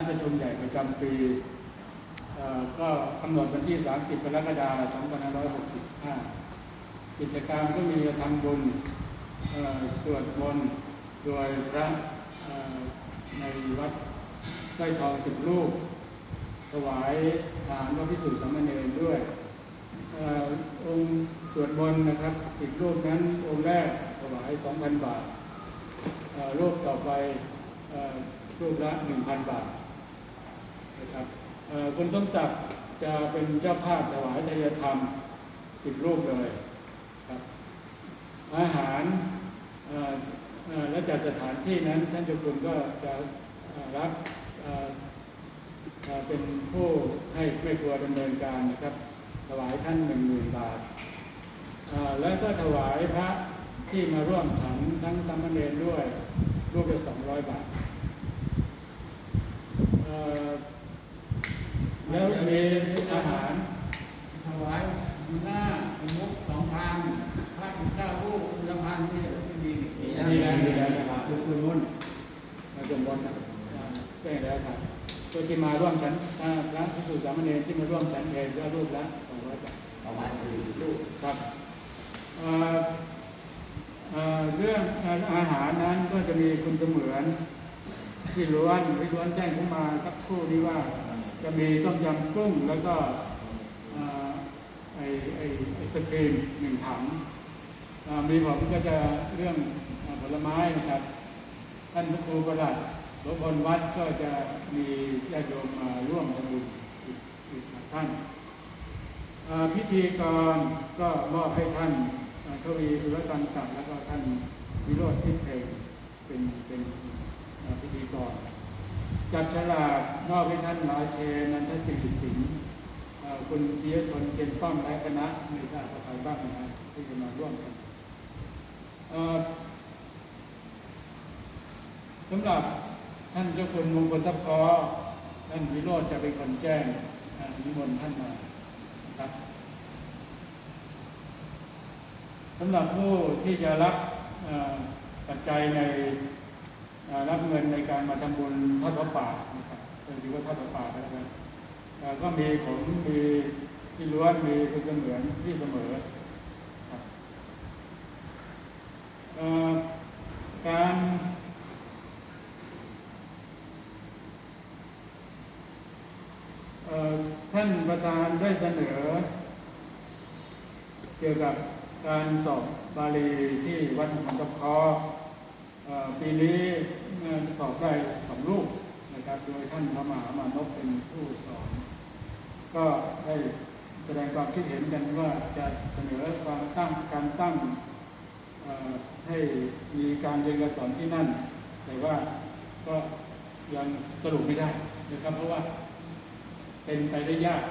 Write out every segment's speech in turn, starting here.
ประชุมใหญ่ประจำปีก็กำหนดวันที่ 30 กรกฎาคม 2565 กิจกรรมก็มีทำบุญสวดมนต์โดยพระในวัดใกล้ทองสิบรูป ถวายทานพระพิสุทธิสมเณรด้วยองค์สวดมนต์นะครับอีกรูปนั้นองค์แรกถวาย 2,000 บาทรูปต่อไปรูปละ 1,000 บาท นะครับคุณสมศักดิ์จะเป็นเจ้าภาพถวายทายธรรมสิบรูปเลยครับอาหารและจัดสถานที่นั้นท่านเจ้าคุณก็จะรับเป็นผู้ให้ไม่ครัวดำเนินการนะครับ ถวายท่านหนึ่งหมื่นบาทแล้วก็ถวายพระที่มาร่วมฉันทั้งสามเณรด้วยรูปละสองร้อยบาท แล้วมีอาหาร ถวายหน้าเป็นมุกสองพันพระอีกเก้ารูปละพันนี่ไม่ดีมีแล้วมีแล้วนะครับคือคุณมุ่นมาจมบนนะอ่าแจ้งแล้วครับตัวที่มาร่วมฉันอ่าพระพิสุสามเณรที่มาร่วมฉันเองก็รูปละสองร้อยบาทประมาณสี่สิบลูกครับเอ่อเอ่อเรื่องอาหารนั้นก็จะมีคุณเสมือนที่ล้วนที่ล้วนแจ้งเข้ามาสักครู่นี้ว่า จะมีต้มยำกุ้งแล้วก็เอ่อไอไอไอศกรีมหนึ่งถังมีผมก็จะเรื่องอผลไม้นะครับ ท่านพระครูประหลัดหลวงพลวัดก็จะมีญาติโยมมาร่วมทำบุญอีกอีกท่านพิธีกรก็มอบให้ท่านทวีสุรตันตัดแล้วก็ท่านวิโรจน์พิเศษเป็นเป็นพิธีกร จับฉลากมอบให้ท่านราเชนันทศิริสิงห์คุณปิยชนเจนป้อมและคณะม่ทราบว่าใครบ้างนะที่จะมาร่วมกันสำหรับท่านเจ้าคุณมงคลทัพคอท่านวิโรจจะเป็นคนแจ้งนิมนต์ท่านมาครับสำหรับผู้ที่จะรับปัจจัยใน รับเงินในการมาทำบุญทอดพระป่านะครับหรือว่าทอดพระป่าก็แล้วกันก็มีผมมีที่ล้วนมีคุณเสมือนที่เสมอการท่านประธานได้เสนอ เกี่ยวกับการสอบบาลีที่วัดหลวงพ่อคอเอ่อ ปีนี้เอ่อสอบได้สองรูปนะครับ โดยท่านพระมหามานพเป็นผู้สอน ก็ได้แสดงความคิดเห็นกันว่าจะเสนอความตั้งการตั้งให้มีการเรียนการสอนที่นั่น แต่ว่าก็ยังสรุปไม่ได้นะครับ เพราะว่าเป็นไปได้ยาก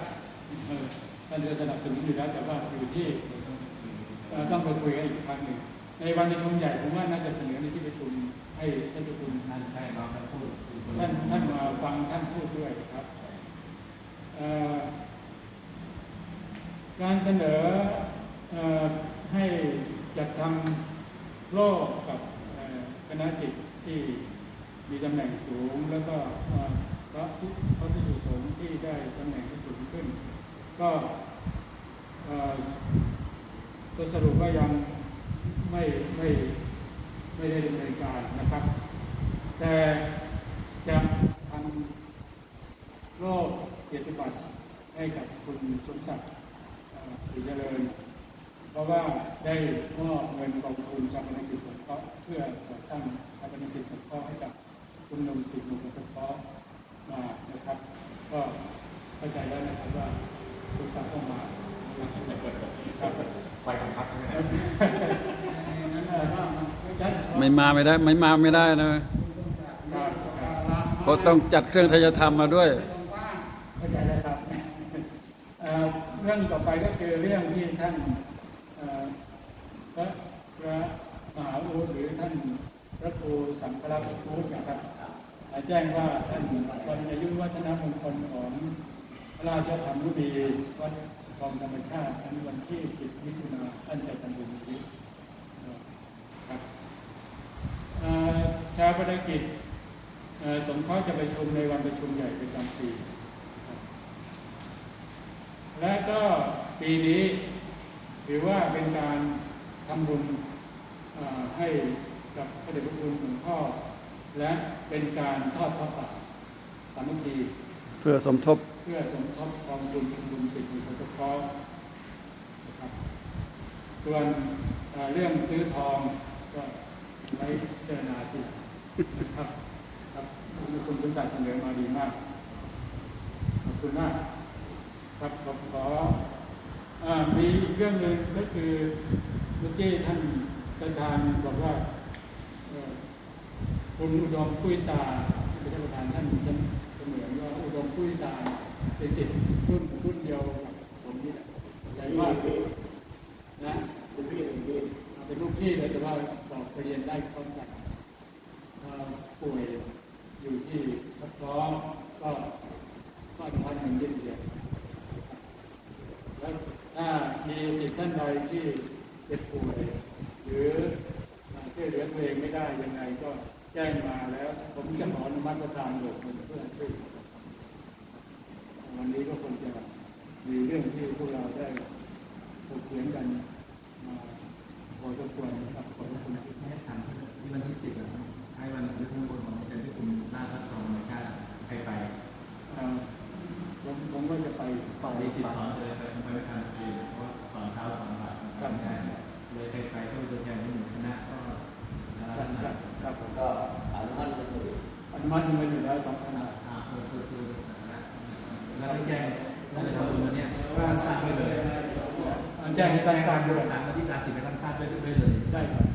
ท่านจะสนับสนุนอยู่แล้วแต่ว่าอยู่ที่ต้องไปคุยกันอีกครั้งหนึ่ง ในวันประชุมใหญ่ผมว่าน่าจะเสนอในที่ประชุมให้ท่านประชุมนั่นใช่เราพูดท่านท่านมาฟังท่านพูดด้วยครับการเสนอให้จัดทำโลกกับคณะสิทธิ์ที่มีตำแหน่งสูงแล้วก็พระผู้พระผู้สูงสงฆ์ที่ได้ตำแหน่งที่สูงขึ้น ก็เอ่อก็สรุปว่ายัง ไม่ไม่ไม่ได้ดำเนินการนะครับ แต่จะทำโรคเกียรติบัตรให้กับคุณสมศักดิ์ศรีเจริญ เพราะว่าได้มอบเงินกองทุนชาปนกิจสงเคราะห์เพื่อจัดตั้งชาปนกิจสงเคราะห์ให้กับคุณนุ่มสิทธิ์นุ่มสงเคราะห์มานะครับ ก็เข้าใจแล้วนะครับว่าคุณศักดิ์ต้องมานะครับไฟบังคับใช่ไหมนั้นแต่ว่ามัน ไม่มาไม่ได้ ไม่มาไม่ได้นะเพราต้องจัดเครื่องทยธรรมมาด้วยเข้าใจแล้วครับเรื่องต่อไปก็คือเรื่องที่ท่านพระพระมหาอุหรือท่านพระครูสังฆราชพูดนะครับแจ้งว่าท่านวันอายุวัฒนมงคลของพระราชธรรมรุดีวัดกองธรรมชาติอันวันที่ 10 มิถุนาท่านจะทำบุญนี้ ชาปนกิจเอ่อสงเคราะห์จะประชุมในวันประชุมใหญ่ประจำปีครับและก็ปีนี้ถือว่าเป็นการทำบุญเอ่อให้กับพระเดชพระคุณหลวงพ่อ และเป็นการทอดพระป่าสามัคคีเพื่อสมทบเพื่อสมทบกองทุนชุมนุมสิทธิประชาชนนะครับส่วนเอ่อเรื่องซื้อทองก็ไว้เจรณาทีหลัง นะครับครับคุณสมศัดเสนอมาดีมาก ขอบคุณมาก ครับผมขอมีอีกเรื่องหนึ่งก็คือเมื่อกี้ท่านประธานบอกว่าคุณอุดมปุ้ยสาเป็นประธานท่านเสนอว่าอุดมปุ้ยสาเป็นสิทธิ์รุ่นรุ่นเดียวกับผมนี่แหละแต่ว่านะเป็นพี่เป็นพี่เป็นลูกพี่เลยแต่ว่าสอบเรียนได้พร้อมกัน ป่วยอยู่ที่ทับท้องก็ก็อนุมัติเงินเดือนเดือนแล้วถ้ามีสิทธิ์ท่านใดที่เจ็บป่วย หรือช่วยเหลือตัวเองไม่ได้ยังไงก็แจ้งมาแล้ว ผมจะขออนุมัติประธานหลบเงินเพื่อช่วยวันนี้ก็คงจะมีเรื่องที่พวกเราได้ถกเถียงกันมาพอสมควรนะครับขอบคุณที่ให้ถามที่วันที่สิบอะให้วั ใครไปเอ่อผมผมก็จะไปตอนนี้ติดสอนเลยไปไปไม่ทันเองเพราะสอนเช้าสอนบ่ายครับใช่เลยใครไปก็เป็นตัวแทนของหมู่คณะก็ดาราครับท่านคไหนรับครับผมก็อนุมัติเงินหมื่นอนุมัติเงินอยู่แล้วสองพันบาทอ่าเปิดเปิดตัวสาธารณะแล้วก็แจ้งว่าจะทำบุญวันเนี้ยว่าท่านทราบด้วยเลยแจ้งให้ท่านทราบด้วยสามวันที่สามสิบไปท่านทราบด้วยด้วยเลยได้ครับ